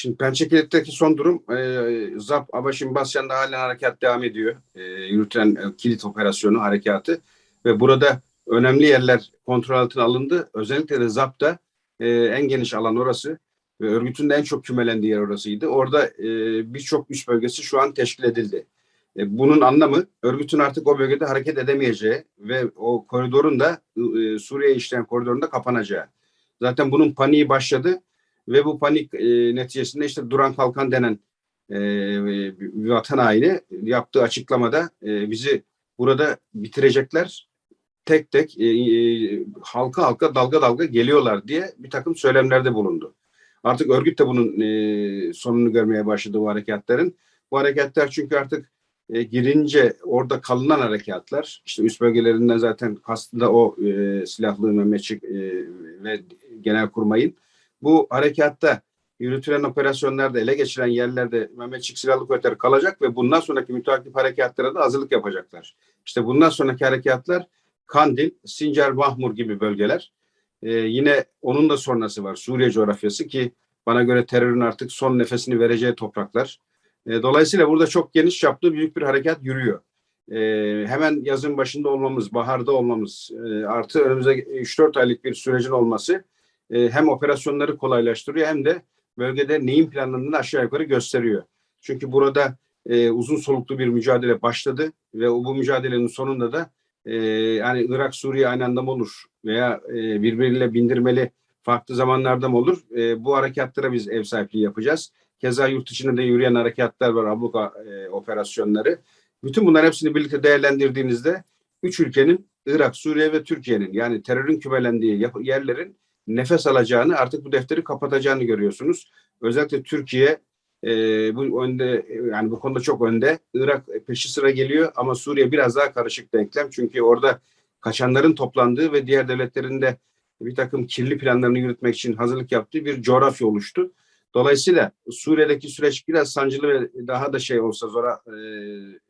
Şimdi Pençekilik'teki son durum e, ZAP Abaşin Basyan'da halen harekat devam ediyor. E, yürütülen e, kilit operasyonu harekatı ve burada önemli yerler kontrol altına alındı. Özellikle de ZAP'ta e, en geniş alan orası ve örgütün de en çok kümelendiği yer orasıydı. Orada e, birçok üst bölgesi şu an teşkil edildi. E, bunun anlamı örgütün artık o bölgede hareket edemeyeceği ve o koridorun da e, Suriye'ye işleyen koridorun da kapanacağı. Zaten bunun paniği başladı ve bu panik e, neticesinde işte Duran Kalkan denen e, bir vatan haini yaptığı açıklamada e, bizi burada bitirecekler tek tek e, e, halka halka dalga dalga geliyorlar diye bir takım söylemlerde bulundu. Artık örgüt de bunun e, sonunu görmeye başladı bu harekatların. Bu harekatlar çünkü artık e, girince orada kalınan harekatlar işte üst bölgelerinden zaten kastında o e, silahlı Mehmetçik e, ve genel kurmayın bu harekatta yürütülen operasyonlarda ele geçiren yerlerde Mehmetçik Silahlı Kuvvetleri kalacak ve bundan sonraki müteakip harekatlara da hazırlık yapacaklar. İşte bundan sonraki harekatlar Kandil, Sincar, Mahmur gibi bölgeler. Ee, yine onun da sonrası var Suriye coğrafyası ki bana göre terörün artık son nefesini vereceği topraklar. Ee, dolayısıyla burada çok geniş çaplı büyük bir harekat yürüyor. Ee, hemen yazın başında olmamız, baharda olmamız, e, artı önümüzde 3-4 aylık bir sürecin olması e, hem operasyonları kolaylaştırıyor hem de bölgede neyin planlandığını aşağı yukarı gösteriyor. Çünkü burada e, uzun soluklu bir mücadele başladı ve bu mücadelenin sonunda da e, yani Irak Suriye aynı anda mı olur veya e, birbiriyle bindirmeli farklı zamanlarda mı olur? E, bu harekatlara biz ev sahipliği yapacağız. Keza yurt içinde de yürüyen harekatlar var, abluka e, operasyonları. Bütün bunlar hepsini birlikte değerlendirdiğinizde üç ülkenin Irak, Suriye ve Türkiye'nin yani terörün kümelendiği yerlerin nefes alacağını artık bu defteri kapatacağını görüyorsunuz. Özellikle Türkiye e, bu önde yani bu konuda çok önde. Irak peşi sıra geliyor ama Suriye biraz daha karışık denklem. Çünkü orada kaçanların toplandığı ve diğer devletlerin de bir takım kirli planlarını yürütmek için hazırlık yaptığı bir coğrafya oluştu. Dolayısıyla Suriye'deki süreç biraz sancılı ve daha da şey olsa zora e,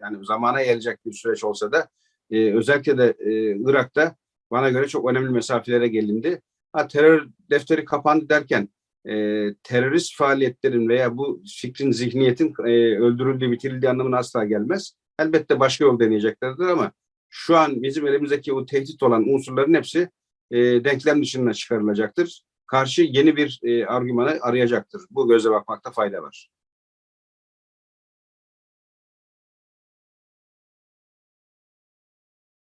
yani zamana gelecek bir süreç olsa da e, özellikle de e, Irak'ta bana göre çok önemli mesafelere gelindi. Ha, terör defteri kapandı derken e, terörist faaliyetlerin veya bu fikrin, zihniyetin e, öldürüldüğü, bitirildiği anlamına asla gelmez. Elbette başka yol deneyeceklerdir ama şu an bizim elimizdeki o tehdit olan unsurların hepsi e, denklem dışına çıkarılacaktır. Karşı yeni bir e, argümanı arayacaktır. Bu göze bakmakta fayda var.